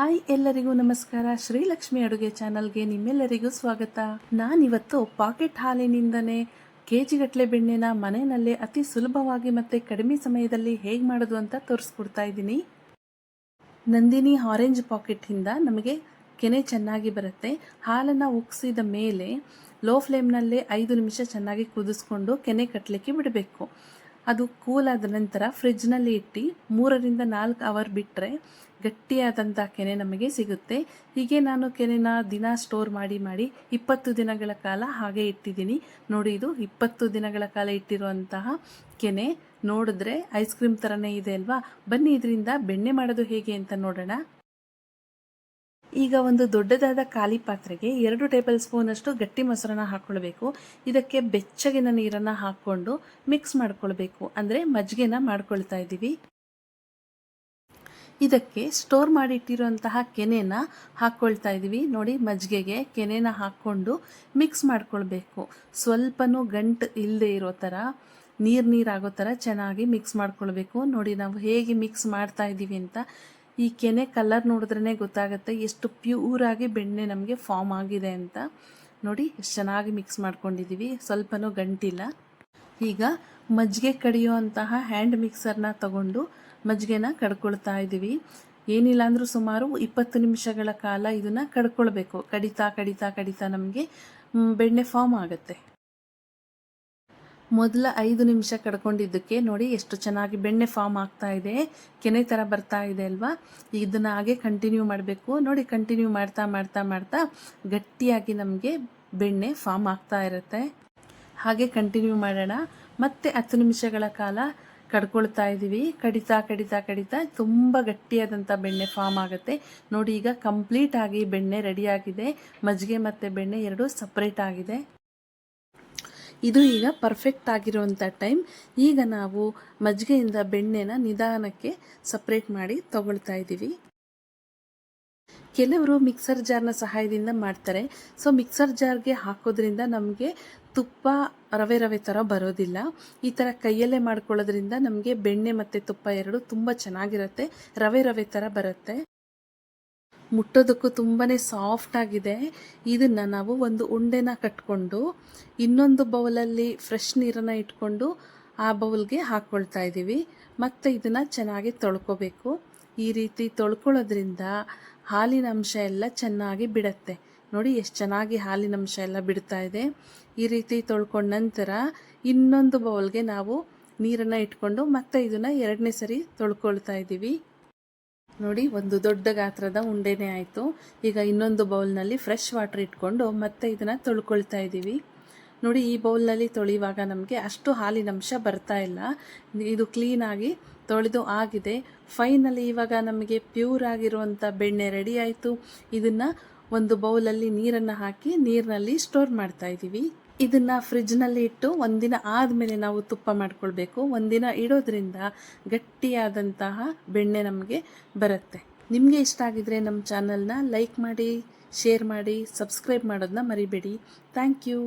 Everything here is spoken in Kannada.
ಹಾಯ್ ಎಲ್ಲರಿಗೂ ನಮಸ್ಕಾರ. ಶ್ರೀಲಕ್ಷ್ಮಿ ಅಡುಗೆ ಚಾನಲ್ಗೆ ನಿಮ್ಮೆಲ್ಲರಿಗೂ ಸ್ವಾಗತ. ನಾನಿವತ್ತು ಪಾಕೆಟ್ ಹಾಲಿನಿಂದನೇ ಕೆ ಜಿಗಟ್ಟಲೆ ಬೆಣ್ಣೆನ ಮನೆಯಲ್ಲೇ ಅತಿ ಸುಲಭವಾಗಿ ಮತ್ತು ಕಡಿಮೆ ಸಮಯದಲ್ಲಿ ಹೇಗೆ ಮಾಡೋದು ಅಂತ ತೋರಿಸ್ಕೊಡ್ತಾ ಇದ್ದೀನಿ. ನಂದಿನಿ ಆರೆಂಜ್ ಪಾಕೆಟಿಂದ ನಮಗೆ ಕೆನೆ ಚೆನ್ನಾಗಿ ಬರುತ್ತೆ. ಹಾಲನ್ನು ಉಗ್ಸಿದ ಮೇಲೆ ಲೋ ಫ್ಲೇಮ್ನಲ್ಲೇ ಐದು ನಿಮಿಷ ಚೆನ್ನಾಗಿ ಕುದಿಸ್ಕೊಂಡು ಕೆನೆ ಕಟ್ಟಲಿಕ್ಕೆ ಬಿಡಬೇಕು. ಅದು ಕೂಲ್ ಆದ ನಂತರ ಫ್ರಿಜ್ನಲ್ಲಿ ಇಟ್ಟು ಮೂರರಿಂದ ನಾಲ್ಕು ಅವರ್ ಬಿಟ್ಟರೆ ಗಟ್ಟಿಯಾದಂಥ ಕೆನೆ ನಮಗೆ ಸಿಗುತ್ತೆ. ಹೀಗೆ ನಾನು ಕೆನೆನ ದಿನ ಸ್ಟೋರ್ ಮಾಡಿ ಮಾಡಿ ಇಪ್ಪತ್ತು ದಿನಗಳ ಕಾಲ ಹಾಗೆ ಇಟ್ಟಿದ್ದೀನಿ. ನೋಡಿ ಇದು ಇಪ್ಪತ್ತು ದಿನಗಳ ಕಾಲ ಇಟ್ಟಿರುವಂತಹ ಕೆನೆ. ನೋಡಿದ್ರೆ ಐಸ್ ಕ್ರೀಮ್ ಥರನೇ ಇದೆ ಅಲ್ವಾ? ಬನ್ನಿ ಇದರಿಂದ ಬೆಣ್ಣೆ ಮಾಡೋದು ಹೇಗೆ ಅಂತ ನೋಡೋಣ. ಈಗ ಒಂದು ದೊಡ್ಡದಾದ ಖಾಲಿ ಪಾತ್ರೆಗೆ ಎರಡು ಟೇಬಲ್ ಸ್ಪೂನಷ್ಟು ಗಟ್ಟಿ ಮೊಸರನ್ನ ಹಾಕ್ಕೊಳ್ಬೇಕು ಇದಕ್ಕೆ ಬೆಚ್ಚಗಿನ ನೀರನ್ನು ಹಾಕ್ಕೊಂಡು ಮಿಕ್ಸ್ ಮಾಡ್ಕೊಳ್ಬೇಕು. ಅಂದರೆ ಮಜ್ಜಿಗೆನ ಮಾಡ್ಕೊಳ್ತಾ ಇದ್ದೀವಿ. ಇದಕ್ಕೆ ಸ್ಟೋರ್ ಮಾಡಿಟ್ಟಿರುವಂತಹ ಕೆನೆನ ಹಾಕ್ಕೊಳ್ತಾ ಇದ್ದೀವಿ. ನೋಡಿ, ಮಜ್ಜಿಗೆಗೆ ಕೆನೆನ ಹಾಕ್ಕೊಂಡು ಮಿಕ್ಸ್ ಮಾಡ್ಕೊಳ್ಬೇಕು. ಸ್ವಲ್ಪನೂ ಗಂಟು ಇಲ್ಲದೆ ಇರೋ ಥರ ನೀರು ನೀರಾಗೋ ಥರ ಚೆನ್ನಾಗಿ ಮಿಕ್ಸ್ ಮಾಡ್ಕೊಳ್ಬೇಕು. ನೋಡಿ, ನಾವು ಹೇಗೆ ಮಿಕ್ಸ್ ಮಾಡ್ತಾ ಇದ್ದೀವಿ ಅಂತ ಈ ಕೆನೆ ಕಲರ್ ನೋಡಿದ್ರೇ ಗೊತ್ತಾಗುತ್ತೆ. ಎಷ್ಟು ಪ್ಯೂರಾಗಿ ಬೆಣ್ಣೆ ನಮಗೆ ಫಾರ್ಮ್ ಆಗಿದೆ ಅಂತ. ನೋಡಿ, ಎಷ್ಟು ಚೆನ್ನಾಗಿ ಮಿಕ್ಸ್ ಮಾಡ್ಕೊಂಡಿದ್ದೀವಿ ಸ್ವಲ್ಪನೂ ಗಂಟಿಲ್ಲ. ಈಗ ಮಜ್ಜಿಗೆ ಕಡಿಯುವಂತಹ ಹ್ಯಾಂಡ್ ಮಿಕ್ಸರ್ನ ತಗೊಂಡು ಮಜ್ಜಿಗೆನ ಕಡ್ಕೊಳ್ತಾ ಇದ್ದೀವಿ ಏನಿಲ್ಲ ಅಂದರೂ ಸುಮಾರು ಇಪ್ಪತ್ತು ನಿಮಿಷಗಳ ಕಾಲ ಇದನ್ನು ಕಡ್ಕೊಳ್ಬೇಕು. ಕಡಿತಾ ಕಡಿತಾ ಕಡಿತಾ ನಮಗೆ ಬೆಣ್ಣೆ ಫಾರ್ಮ್ ಆಗುತ್ತೆ. ಮೊದಲ ಐದು ನಿಮಿಷ ಕಡ್ಕೊಂಡಿದ್ದಕ್ಕೆ ನೋಡಿ ಎಷ್ಟು ಚೆನ್ನಾಗಿ ಬೆಣ್ಣೆ ಫಾರ್ಮ್ ಆಗ್ತಾ ಇದೆ. ಕೆನೆ ಥರ ಬರ್ತಾ ಇದೆ ಅಲ್ವಾ? ಇದನ್ನು ಹಾಗೆ ಕಂಟಿನ್ಯೂ ಮಾಡಬೇಕು. ನೋಡಿ ಕಂಟಿನ್ಯೂ ಮಾಡ್ತಾ ಮಾಡ್ತಾ ಮಾಡ್ತಾ ಗಟ್ಟಿಯಾಗಿ ನಮಗೆ ಬೆಣ್ಣೆ ಫಾರ್ಮ್ ಆಗ್ತಾ ಇರುತ್ತೆ. ಹಾಗೆ ಕಂಟಿನ್ಯೂ ಮಾಡೋಣ. ಮತ್ತೆ ಹತ್ತು ನಿಮಿಷಗಳ ಕಾಲ ಕಡ್ಕೊಳ್ತಾ ಇದ್ದೀವಿ ಕಡಿತಾ ಕಡಿತಾ ಕಡಿತಾ ತುಂಬ ಗಟ್ಟಿಯಾದಂಥ ಬೆಣ್ಣೆ ಫಾರ್ಮ್ ಆಗುತ್ತೆ. ನೋಡಿ ಈಗ ಕಂಪ್ಲೀಟ್ ಆಗಿ ಬೆಣ್ಣೆ ರೆಡಿಯಾಗಿದೆ ಮಜ್ಜಿಗೆ ಮತ್ತು ಬೆಣ್ಣೆ ಎರಡೂ ಸಪ್ರೇಟ್ ಆಗಿದೆ. ಇದು ಈಗ ಪರ್ಫೆಕ್ಟ್ ಆಗಿರುವಂಥ ಟೈಮ್ ಈಗ ನಾವು ಮಜ್ಜಿಗೆಯಿಂದ ಬೆಣ್ಣೆನ ನಿಧಾನಕ್ಕೆ ಸಪ್ರೇಟ್ ಮಾಡಿ ತಗೊಳ್ತಾ ಇದ್ದೀವಿ. ಕೆಲವರು ಮಿಕ್ಸರ್ ಜಾರ್ನ ಸಹಾಯದಿಂದ ಮಾಡ್ತಾರೆ. ಸೊ ಮಿಕ್ಸರ್ ಜಾರ್ಗೆ ಹಾಕೋದ್ರಿಂದ ನಮಗೆ ತುಪ್ಪ ರವೆ ರವೆ ಥರ ಬರೋದಿಲ್ಲ. ಈ ಥರ ಕೈಯಲ್ಲೇ ಮಾಡ್ಕೊಳ್ಳೋದ್ರಿಂದ ನಮಗೆ ಬೆಣ್ಣೆ ಮತ್ತು ತುಪ್ಪ ಎರಡು ತುಂಬ ಚೆನ್ನಾಗಿರುತ್ತೆ. ರವೆ ರವೆ ಥರ ಬರುತ್ತೆ. ಮುಟ್ಟೋದಕ್ಕೂ ತುಂಬಾ ಸಾಫ್ಟ್ ಆಗಿದೆ. ಇದನ್ನು ನಾವು ಒಂದು ಉಂಡೆನ ಕಟ್ಕೊಂಡು ಇನ್ನೊಂದು ಬೌಲಲ್ಲಿ ಫ್ರೆಶ್ ನೀರನ್ನು ಇಟ್ಕೊಂಡು ಆ ಬೌಲ್ಗೆ ಹಾಕ್ಕೊಳ್ತಾ ಇದ್ದೀವಿ. ಮತ್ತು ಇದನ್ನು ಚೆನ್ನಾಗಿ ತೊಳ್ಕೊಬೇಕು. ಈ ರೀತಿ ತೊಳ್ಕೊಳ್ಳೋದ್ರಿಂದ ಹಾಲಿನ ಅಂಶ ಎಲ್ಲ ಚೆನ್ನಾಗಿ ಬಿಡತ್ತೆ. ನೋಡಿ ಎಷ್ಟು ಚೆನ್ನಾಗಿ ಹಾಲಿನ ಅಂಶ ಎಲ್ಲ ಬಿಡ್ತಾ ಇದೆ. ಈ ರೀತಿ ತೊಳ್ಕೊಂಡ ನಂತರ ಇನ್ನೊಂದು ಬೌಲ್ಗೆ ನಾವು ನೀರನ್ನು ಇಟ್ಕೊಂಡು ಮತ್ತೆ ಇದನ್ನು ಎರಡನೇ ಸರಿ ತೊಳ್ಕೊಳ್ತಾ ಇದ್ದೀವಿ. ನೋಡಿ, ಒಂದು ದೊಡ್ಡ ಗಾತ್ರದ ಉಂಡೆನೇ ಆಯಿತು. ಈಗ ಇನ್ನೊಂದು ಬೌಲ್ನಲ್ಲಿ ಫ್ರೆಶ್ ವಾಟರ್ ಇಟ್ಕೊಂಡು ಮತ್ತೆ ಇದನ್ನು ತೊಳ್ಕೊಳ್ತಾ ಇದ್ದೀವಿ ನೋಡಿ, ಈ ಬೌಲ್ನಲ್ಲಿ ತೊಳೆಯುವಾಗ ನಮಗೆ ಅಷ್ಟು ಹಾಲಿನ ಅಂಶ ಬರ್ತಾ ಇಲ್ಲ. ಇದು ಕ್ಲೀನಾಗಿ ತೊಳೆದು ಆಗಿದೆ. ಫೈನಲಿ ಇವಾಗ ನಮಗೆ ಪ್ಯೂರ್ ಆಗಿರುವಂಥ ಬೆಣ್ಣೆ ರೆಡಿ ಆಯಿತು. ಇದನ್ನು ಒಂದು ಬೌಲಲ್ಲಿ ನೀರನ್ನು ಹಾಕಿ ನೀರಿನಲ್ಲಿ ಸ್ಟೋರ್ ಮಾಡ್ತಾ ಇದ್ದೀವಿ ಇದನ್ನು ಫ್ರಿಜ್ನಲ್ಲಿ ಇಟ್ಟು ಒಂದಿನ ಆದಮೇಲೆ ನಾವು ತುಪ್ಪ ಮಾಡ್ಕೊಳ್ಬೇಕು. ಒಂದಿನ ಇಡೋದ್ರಿಂದ ಗಟ್ಟಿಯಾದಂತಹ ಬೆಣ್ಣೆ ನಮಗೆ ಬರುತ್ತೆ. ನಿಮಗೆ ಇಷ್ಟ ಆಗಿದ್ರೆ ನಮ್ಮ ಚಾನಲ್ನ ಲೈಕ್ ಮಾಡಿ ಶೇರ್ ಮಾಡಿ ಸಬ್ಸ್ಕ್ರೈಬ್ ಮಾಡೋದನ್ನ ಮರಿಬೇಡಿ. Thank you